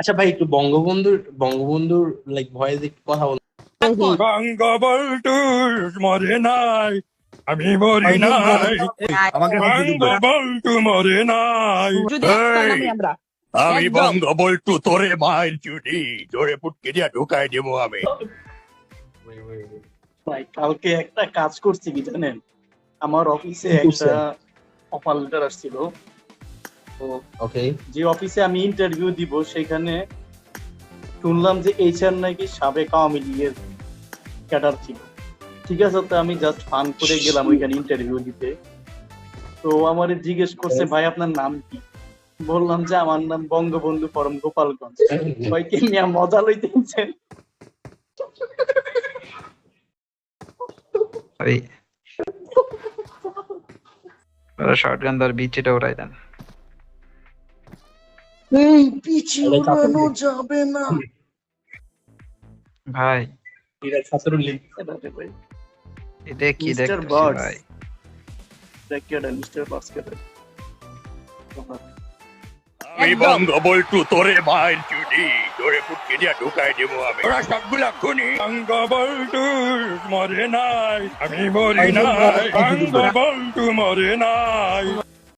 আচ্ছা ভাই একটু বঙ্গবন্ধুর বঙ্গবন্ধুর লাইক ভয়েস একটু কথা বল। বঙ্গবন্ধু। মরে নাই আমি মরি নাই। আমাকে বঙ্গবন্ধু মরে নাই। আমি বঙ্গবন্ধু তোরে মায়ের চুটি জোরে পুটকে দিয়া ঢুকাই দেবো আমি। ভাই কালকে একটা কাজ করছি কি জানেন? আমার অফিসে একটা অফার লেটার আসছিল। তো ওকে যে অফিসে আমি ইন্টারভিউ দিব সেখানে শুনলাম যে এইচআর নাকি সাবেক আওয়ামী লীগের ক্যাডার ছিল। ঠিক আছে তো আমি জাস্ট ফান করে গেলাম ওইখানে ইন্টারভিউ দিতে। তো আমারে জিজ্ঞেস করছে ভাই আপনার নাম কি? বললাম যে আমার নাম বঙ্গবন্ধু পরম গোপালগঞ্জ। ভাই কি মিয়া মজা লইতেছেন? ওই শর্ট গান ধর বিচিটা উড়াই দেন। এই কাপড় উড়ানো যাবে না। ভাই। এরা ছাত্রলীগ আরে ভাই? এটা কি Birds। ভাই দেখেন মিস্টার বাস্কেটের আমি একদম। বঙ্গবন্ধু তোরে মায়ের চুটি। জোরে পুটকে দিয়া ঢুকাই দেবো আমি। ওরা সবগুলা খুনি। বঙ্গবন্ধু মরে নাই। আমি মরি নাই। বঙ্গবন্ধু মরে নাই।